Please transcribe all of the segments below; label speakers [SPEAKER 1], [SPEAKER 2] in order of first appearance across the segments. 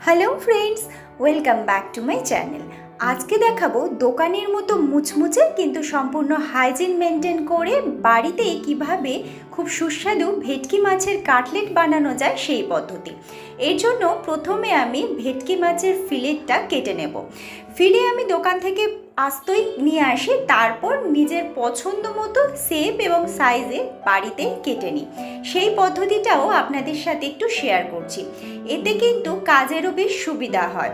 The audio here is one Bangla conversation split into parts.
[SPEAKER 1] Hello friends welcome back to my channel আজকে দেখাবো দোকানের মতো মুচমুচে কিন্তু সম্পূর্ণ হাইজিন মেনটেন করে বাড়িতে কীভাবে খুব সুস্বাদু ভেটকি মাছের কাটলেট বানানো যায় সেই পদ্ধতি। এর জন্য প্রথমে আমি ভেটকি মাছের ফিলেটটা কেটে নেব। ফিলে আমি দোকান থেকে আস্তই নিয়ে আসি, তারপর নিজের পছন্দ মতো শেপ এবং সাইজে বাড়িতে কেটে নিই। সেই পদ্ধতিটাও আপনাদের সাথে একটু শেয়ার করছি। এতে কিন্তু কাজেরও বেশ সুবিধা হয়।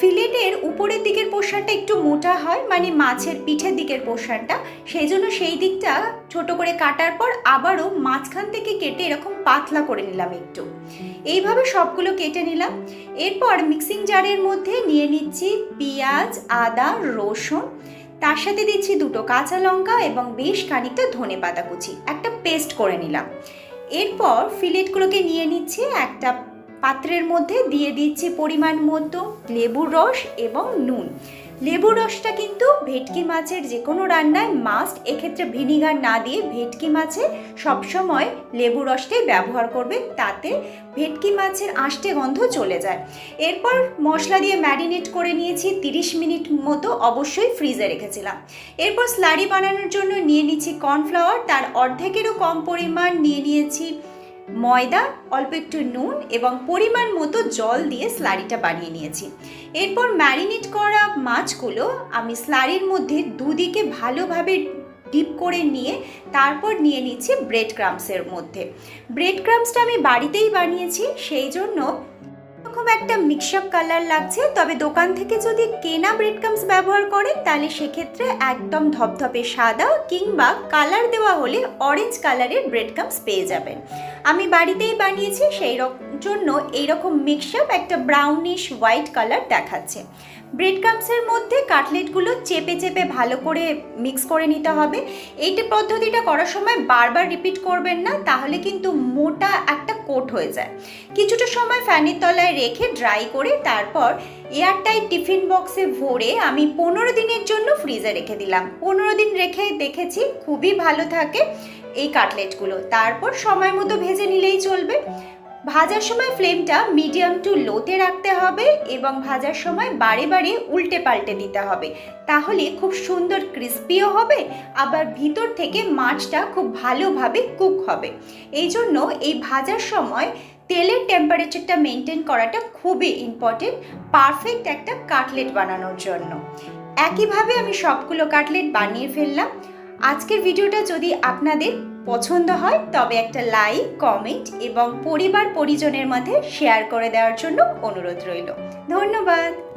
[SPEAKER 1] ফিলেটের উপরের দিকের পোর্শনটা একটু মোটা হয় মানে মাছের পিঠের দিকের পোর্শনটা সেই জন্য সেই দিকটা ছোট করে কাটার পর আবারও মাঝখান থেকে কেটে এরকম পাতলা করে নিলাম একটু। এইভাবে সবগুলো কেটে নিলাম। এরপর মিক্সিং জারের মধ্যে নিয়ে নিচ্ছি পেঁয়াজ, আদা, রসুন। তার সাথে দিচ্ছি দুটো কাঁচা লঙ্কা এবং বেশ খানিকটা ধনে পাতা কুচি। একটা পেস্ট করে নিলাম। এরপর ফিলেটগুলোকে নিয়ে নিচ্ছি একটা পাত্রের মধ্যে দিয়ে দিচ্ছি পরিমাণ মতো লেবুর রস এবং নুন। লেবুর রসটা কিন্তু ভেটকি মাছের যে কোনো রান্নায় মাস্ট এক্ষেত্রে ভিনিগার না দিয়ে ভেটকি মাছে সবসময় লেবু রসটাই ব্যবহার করবে তাতে ভেটকি মাছের আষ্টে গন্ধ চলে যায়। এরপর মশলা দিয়ে ম্যারিনেট করে নিয়েছি 30 মিনিট মতো, অবশ্যই ফ্রিজে রেখেছিলাম। এরপর স্লারি বানানোর জন্য নিয়ে নিচ্ছি কর্নফ্লাওয়ার তার অর্ধেকেরও কম পরিমাণ নিয়ে নিয়েছি ময়দা, অল্প একটু নুন এবং পরিমাণ মতো জল দিয়ে স্লারিটা বানিয়ে নিয়েছি। এরপর ম্যারিনেট করা মাছগুলো আমি স্লারির মধ্যে দুদিকে ভালোভাবে ডিপ করে নিয়ে তারপর নিয়ে নিচ্ছি ব্রেড ক্রামসের মধ্যে। ব্রেড ক্রামসটা আমি বাড়িতেই বানিয়েছি, সেই জন্য এরকম একটা মিক্সআপ কালার লাগছে। তবে দোকান থেকে যদি কেনা ব্রেডকামস ব্যবহার করেন তাহলে সেক্ষেত্রে একদম ধপধপে সাদা কিংবা কালার দেওয়া হলে অরেঞ্জ কালারের ব্রেডকামস পেয়ে যাবেন। আমি বাড়িতেই বানিয়েছি, সেই জন্য এইরকম মিক্সআপ একটা ব্রাউনিশ হোয়াইট কালার দেখাচ্ছে। ব্রেড ক্রামসের মধ্যে কাটলেটগুলো চেপে চেপে ভালো করে মিক্স করে নিতে হবে। এইটা পদ্ধতিটা করার সময় বারবার রিপিট করবেন না, তাহলে কিন্তু মোটা একটা কোট হয়ে যায়। কিছুটা সময় ফ্যানের তলায় রেখে ড্রাই করে তারপর এয়ারটাইট টিফিন বক্সে ভরে আমি পনেরো দিনের জন্য ফ্রিজে রেখে দিলাম। পনেরো দিন রেখে দেখেছি খুবই ভালো থাকে এই কাটলেটগুলো তারপর সময় মতো ভেজে নিলেই চলবে। ভাজার সময় ফ্লেমটা মিডিয়াম টু লোতে রাখতে হবে এবং ভাজার সময় বারে বারে উল্টে পাল্টে দিতে হবে। তাহলে খুব সুন্দর ক্রিস্পিও হবে, আবার ভিতর থেকে মাছটা খুব ভালোভাবে কুক হবে। এই জন্য এই ভাজার সময় তেলের টেম্পারেচারটা মেনটেন করাটা খুবই ইম্পর্টেন্ট পারফেক্ট একটা কাটলেট বানানোর জন্য। একইভাবে আমি সবগুলো কাটলেট বানিয়ে ফেললাম। আজকের ভিডিওটা যদি আপনাদের পছন্দ হয়, তবে একটা লাইক কমেন্ট এবং পরিবার পরিজনের মধ্যে শেয়ার করে দেওয়ার জন্য অনুরোধ রইল। ধন্যবাদ!